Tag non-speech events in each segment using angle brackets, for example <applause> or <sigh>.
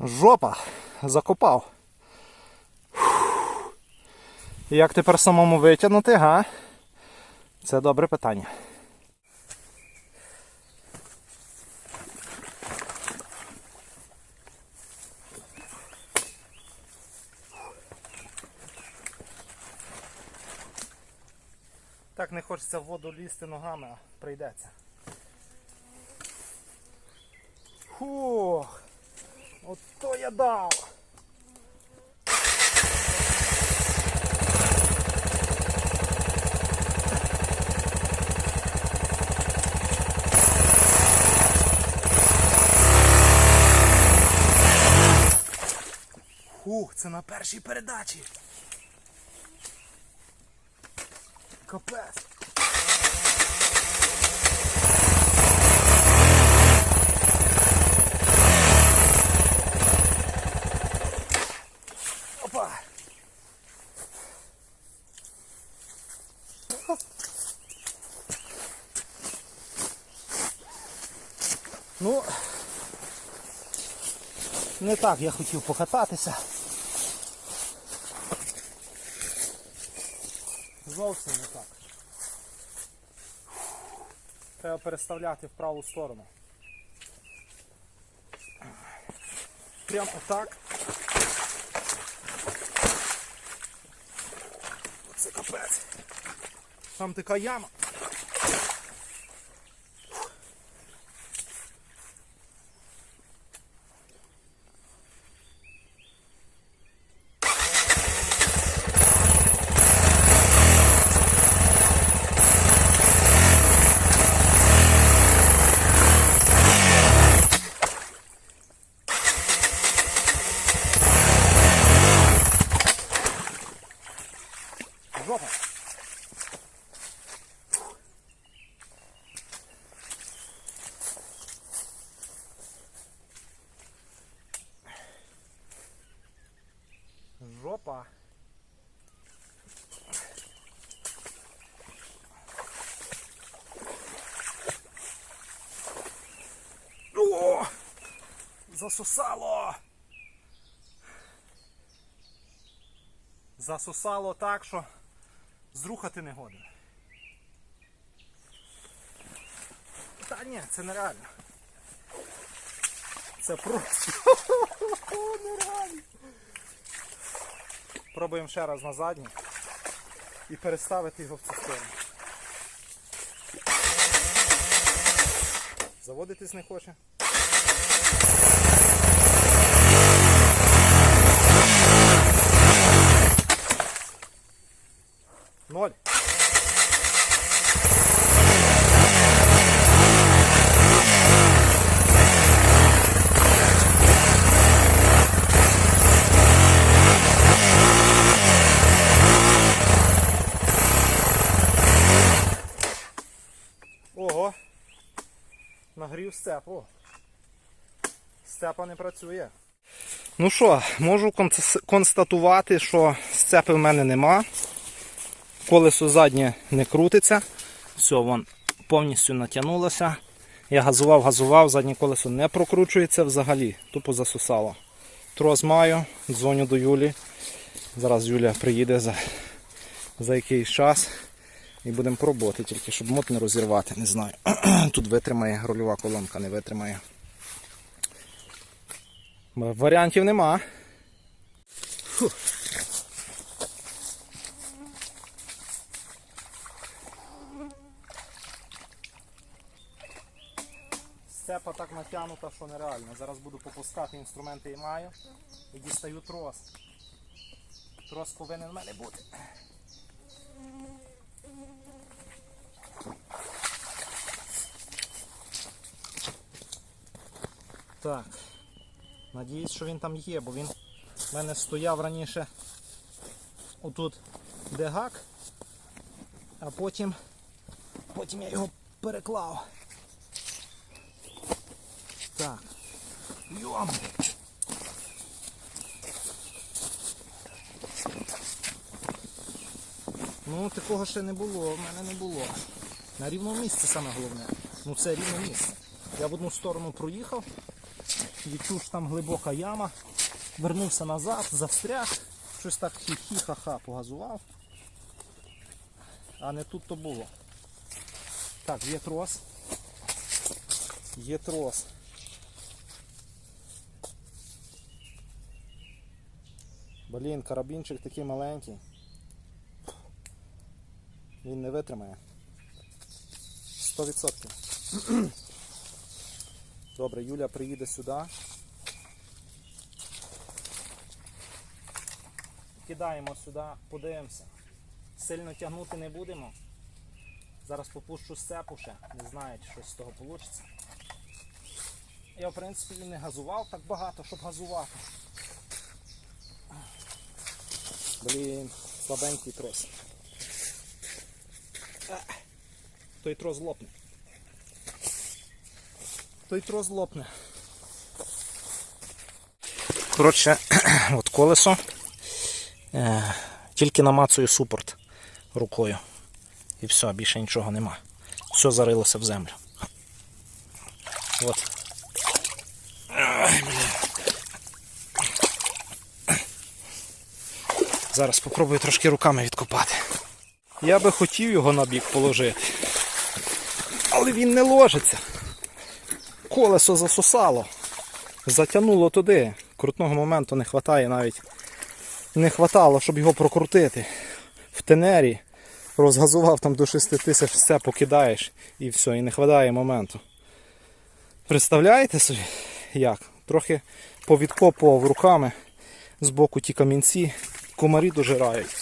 Жопа! Закопав. Фух. Як тепер самому витягнути, га? Це добре питання. Так не хочеться в воду лізти ногами, а прийдеться. Фух! Ото я дав! Фух, це на першій передачі. Капець. Ну, не так я хотів покататися. Зовсім не так. Треба переставляти в праву сторону. Прям отак. Оце капець. Там така яма. Жопа. Жопа. О! Засосало! Засосало так, що зрухати не годен. Та ні, це нереально. Це просто <laughs> нереально. Пробуємо ще раз на задній і переставити його в цю сторону. Заводитись не хоче. Нагрів степ. О. Степа не працює. Ну що, можу констатувати, що сцепи в мене нема. Колесо заднє не крутиться. Все, вон повністю натягнулося. Я газував, газував, заднє колесо не прокручується взагалі, тупо засосало. Трос маю, дзвоню до Юлі. Зараз Юля приїде за, за якийсь час і будемо пробувати, тільки щоб мот не розірвати, не знаю. <clears throat> Тут витримає, рульова колонка не витримає. Варіантів нема. Фух. Сцепа так натягнута, що нереально. Зараз буду попускати інструменти і маю. І дістаю трос. Трос повинен в мене бути. Так. Надіюсь, що він там є, бо він в мене стояв раніше отут де гак, а потім, потім я його переклав. Так. Йом. Ну, такого ще не було, в мене не було. На рівному місці саме головне. Ну це рівне місце. Я в одну сторону проїхав, Відчув, що там глибока яма. Вернувся назад, застряг. Щось так хі-хі-ха-ха погазував. А не тут то було. Так, є трос. Є трос. Блін, карабінчик такий маленький. Він не витримає. 100%. Добре, Юля приїде сюди. Кидаємо сюди, подивимося. Сильно тягнути не будемо. Зараз попущу сцепу ще, не знаю, чи щось з того вийде. Я, в принципі, не газував так багато, щоб газувати. Блін, слабенький трос. Той трос лопне. Той трос лопне. Коротше, <clears throat> от колесо. Е, тільки намацую супорт рукою. І все, більше нічого нема. Все зарилося в землю. От. Зараз спробую трошки руками відкопати. Я би хотів його на бік положити. Але він не ложиться. Колесо засосало. Затягнуло туди. Крутного моменту не вистачає навіть. Не хватало, щоб його прокрутити. В тенері розгазував там до 6 тисяч, все покидаєш і все, і не вистачає моменту. Представляєте собі, як? Трохи повідкопував руками з боку ті камінці, комарі дожирають.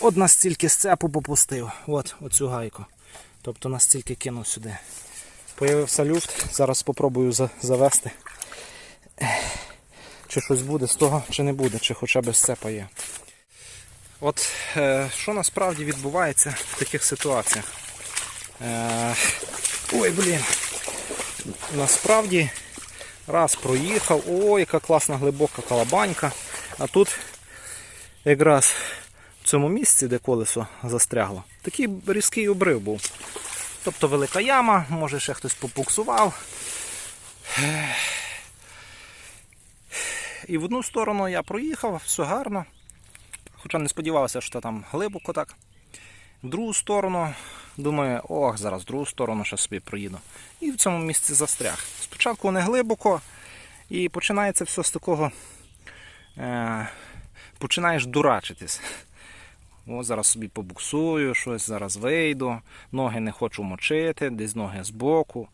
От настільки сцепу попустив, от оцю гайку. Тобто настільки кинув сюди. Появився люфт, зараз спробую завести. Чи щось буде з того, чи не буде, чи хоча б сцепа є. От е, що насправді відбувається в таких ситуаціях? Е, ой, блін. Насправді раз проїхав, о, яка класна глибока калабанька. А тут якраз в цьому місці, де колесо застрягло, такий різкий обрив був. Тобто велика яма, може ще хтось попуксував. І в одну сторону я проїхав, все гарно. Хоча не сподівався, що там глибоко так. В другу сторону, думаю, ох, зараз в другу сторону ще собі проїду. І в цьому місці застряг. Спочатку не глибоко, і починається все з такого. Е, починаєш дурачитись. О, зараз собі побуксую, щось зараз вийду, ноги не хочу мочити, десь ноги збоку.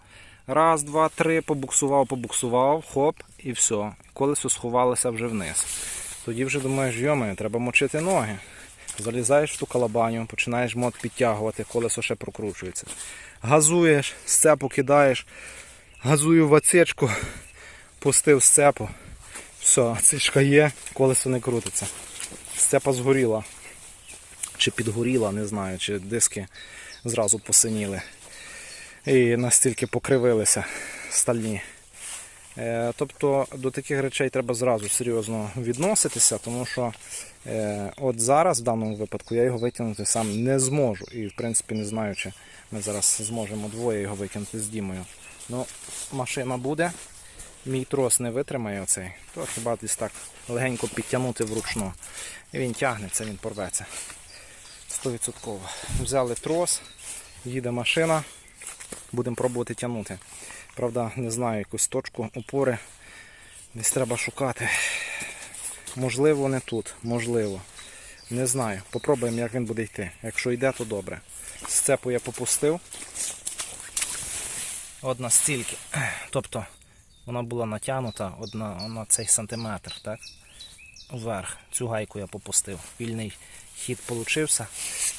Раз, два, три, побуксував, побуксував, хоп, і все. Колесо сховалося вже вниз. Тоді вже думаєш, йомаю, треба мочити ноги. Залізаєш в ту калабаню, починаєш мод підтягувати, колесо ще прокручується. Газуєш, сцепу кидаєш, газую в пустив сцепу. Все, ацечка є, колесо не крутиться. Сцепа згоріла. Чи підгоріла, не знаю, чи диски зразу посиніли. І настільки покривилися стальні. Е, Тобто до таких речей треба зразу серйозно відноситися, тому що е, от зараз, в даному випадку, я його витягнути сам не зможу. І, в принципі, не знаю, чи ми зараз зможемо двоє його витягнути з Дімою. Ну, машина буде, мій трос не витримає оцей, то хіба десь так легенько підтягнути вручну. І він тягнеться, він порветься. 100%. Взяли трос, їде машина, будемо пробувати тягнути. Правда, не знаю якусь точку опори. Десь треба шукати. Можливо, не тут, можливо. Не знаю. Попробуємо, як він буде йти. Якщо йде, то добре. Сцепу я попустив. От настільки. Тобто вона була натягнута на цей сантиметр, так? Вверх. Цю гайку я попустив. Вільний хід получився.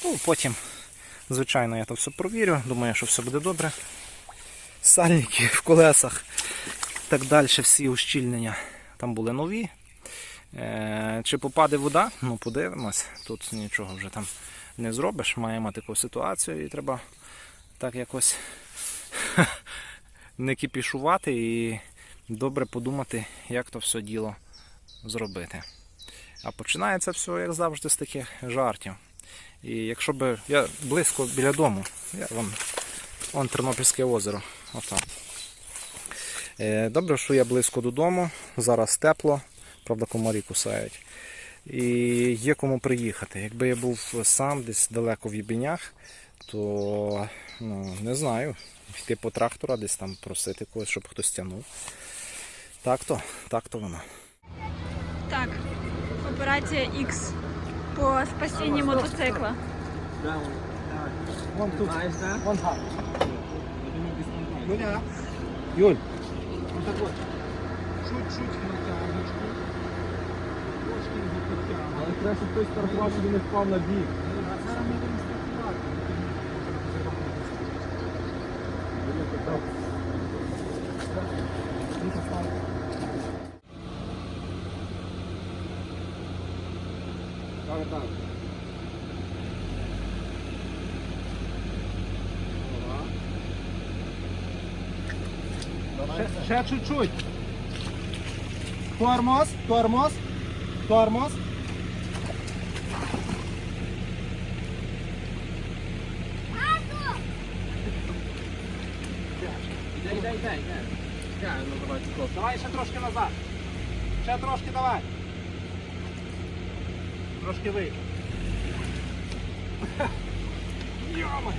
Ну, потім, звичайно, я то все провірю. Думаю, що все буде добре. Сальники в колесах. Так далі всі ущільнення там були нові. Е, чи попаде вода? Ну, подивимось. Тут нічого вже там не зробиш. Маємо таку ситуацію і треба так якось <laughs> не кипішувати і добре подумати, як то все діло зробити. А починається все, як завжди, з таких жартів. І якщо би я близько біля дому, я вам вон Тернопільське озеро. Отам. Е, Добре, що я близько додому, зараз тепло, правда, комарі кусають. І є кому приїхати. Якби я був сам десь далеко в Єбенях, то ну, не знаю, йти по трактора, десь там просити когось, щоб хтось тягнув. Так то, так то воно. Так, операція X по спасінню мотоцикла. Вон тут, вон гад. Юля. Юль. Ну так от. Чуть-чуть натягнучку. Трошки його підтягнути. Але треба, щоб хтось стартував, щоб він не впав на бік. А зараз ми будемо стартувати. Ще, чуть-чуть. Тормоз, тормоз, тормоз. Йде, йде, йде. Чекай, ну давай, ще трошки назад. Ще трошки давай. Трошки вийди. Йома.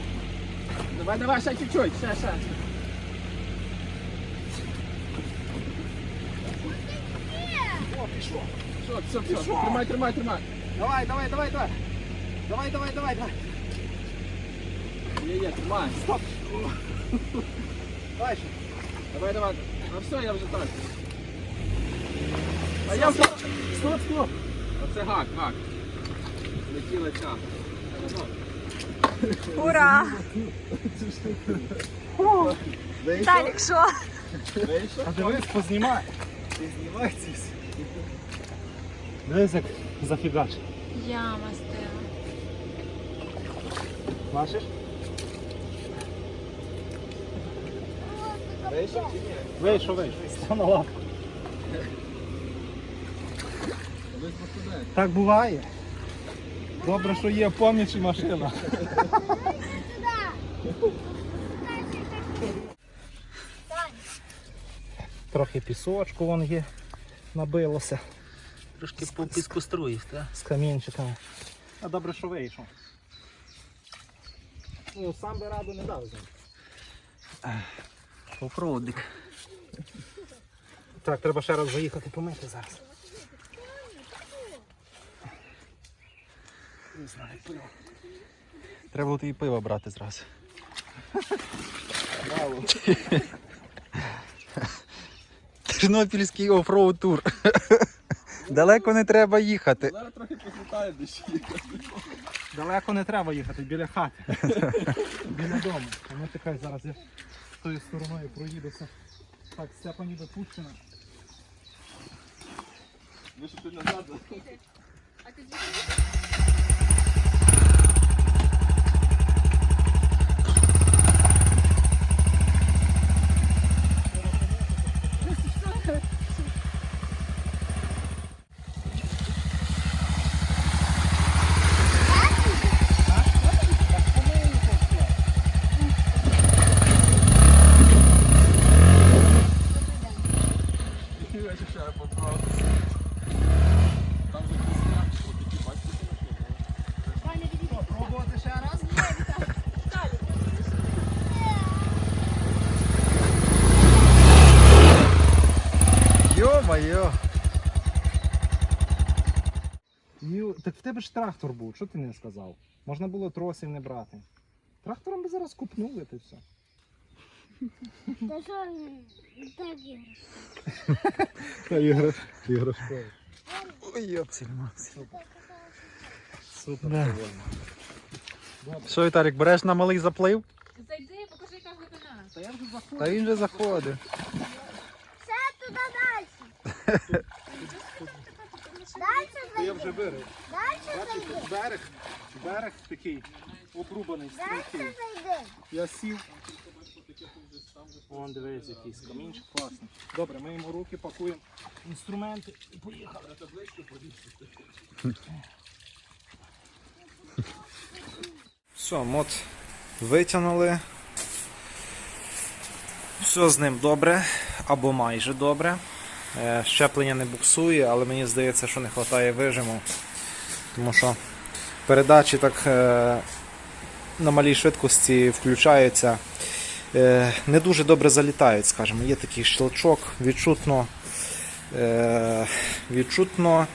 <laughs> Давай, давай, ще чуть-чуть, ще, ще. О, пішло. Все, все, все. Тримай, тримай, тримай. Давай, давай, давай, давай. Давай, давай, давай, давай. Є, є, тримай. Стоп. Ще. Давай, давай. А все, я вже так. А я вже... Стоп, стоп. Оце гак, гак. Летіла ча. Ура! Що? Вийшов? А дивись, познімай. Ти знімай ці всі. Дивись, як зафігач. Яма стила. Бачиш? Вийшов чи ні? Вийшов, вийшов. Став на лапу. Так буває. Добре, що є поміч і машина. Трохи пісочку вон є, набилося Трошки підкоструїв, так? з камінчиками. А добре, що вийшов. Ну, сам би раду не дав з ним. Офроудик. Так, треба ще раз заїхати помити зараз. Не знаю, пиво. Треба було тобі пиво брати зразу. <laughs> Тернопільський офроуд тур. Далеко не треба їхати. Зараз трохи підлітає дощі. Далеко не треба їхати, біля хати. біля дому. А ну чекай, зараз я з тою стороною проїдуся. Так, Степа ніби пущена. Ви що ти назад? Я ще поправ. Там же пісня, такі бачите, Пробувати ще раз? Йо-моє. Ю, так в тебе ж трактор був, що ти не сказав? Можна було тросів не брати. Трактором би зараз купнули ти все. Та що так є? Ігра. Ой, йопсіль мапсіль. Супер, Да. Що, Віталік, береш на малий заплив? Зайди, покажи, яка глибина. Та я вже заходжу. Та він вже заходить. Все туди далі. Далі Я вже Бачите, зайди. берег, берег такий обрубаний, зайди. Я сів. Вон дивись, якийсь камінчик класний. Добре, ми йому руки пакуємо інструменти і поїхали. Все, мод витягнули. Все з ним добре або майже добре. Е, Щеплення не буксує, але мені здається, що не вистачає вижиму. Тому що передачі так е, на малій швидкості включаються. Е, Не дуже добре залітають, скажімо. Є такий щелчок, відчутно, е, відчутно,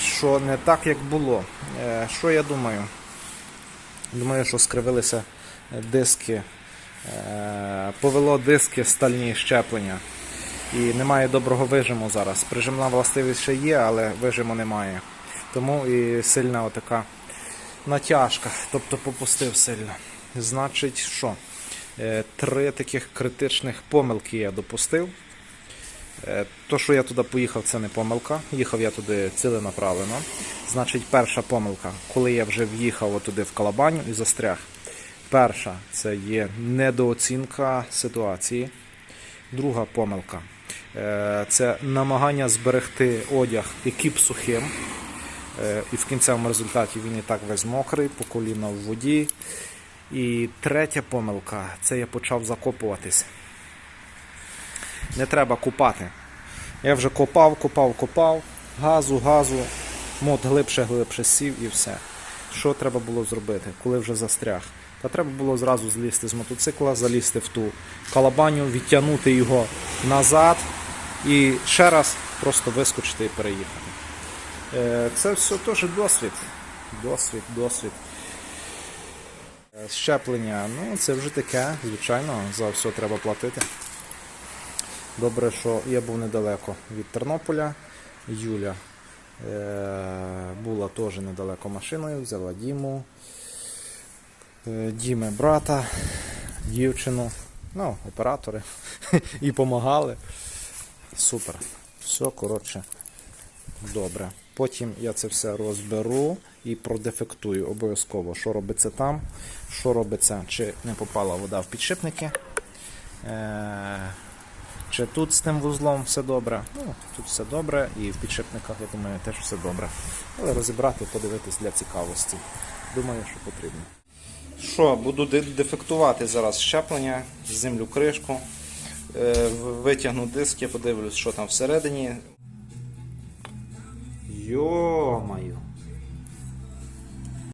що не так, як було. Е, Що я думаю? Думаю, що скривилися диски, повело диски стальні щеплення. І немає доброго вижиму зараз. Прижимна властивість ще є, але вижиму немає. Тому і сильна отака натяжка, тобто попустив сильно. Значить, що? Е, Три таких критичних помилки я допустив. Е, То, що я туди поїхав, це не помилка. Їхав я туди ціленаправлено. Значить, перша помилка, коли я вже в'їхав туди в Калабаню і застряг. Перша це є недооцінка ситуації. Друга помилка е, це намагання зберегти одяг екіп сухим. І в кінцевому результаті він і так весь мокрий, по коліна в воді. І третя помилка це я почав закопуватись. Не треба купати. Я вже копав, копав, копав, газу, газу, мод глибше, глибше сів і все. Що треба було зробити, коли вже застряг? Та треба було зразу злізти з мотоцикла, залізти в ту калабаню, відтягнути його назад і ще раз просто вискочити і переїхати. Е, Це все теж досвід. Досвід, досвід. Е, Щеплення, ну це вже таке, звичайно, за все треба платити. Добре, що я був недалеко від Тернополя. Юля е, була теж недалеко машиною, взяла Діму, е, Діми брата, дівчину, ну, оператори <laughs> і допомагали. Супер. Все, коротше, добре. Потім я це все розберу і продефектую обов'язково, що робиться там, що робиться, чи не попала вода в підшипники. Е, чи тут з тим вузлом все добре? Ну, тут все добре, і в підшипниках, я думаю, теж все добре. Але розібрати, подивитись для цікавості. Думаю, що потрібно. Що, буду дефектувати зараз щеплення, землю кришку, е, витягну диски, подивлюсь, що там всередині. Йо-маю.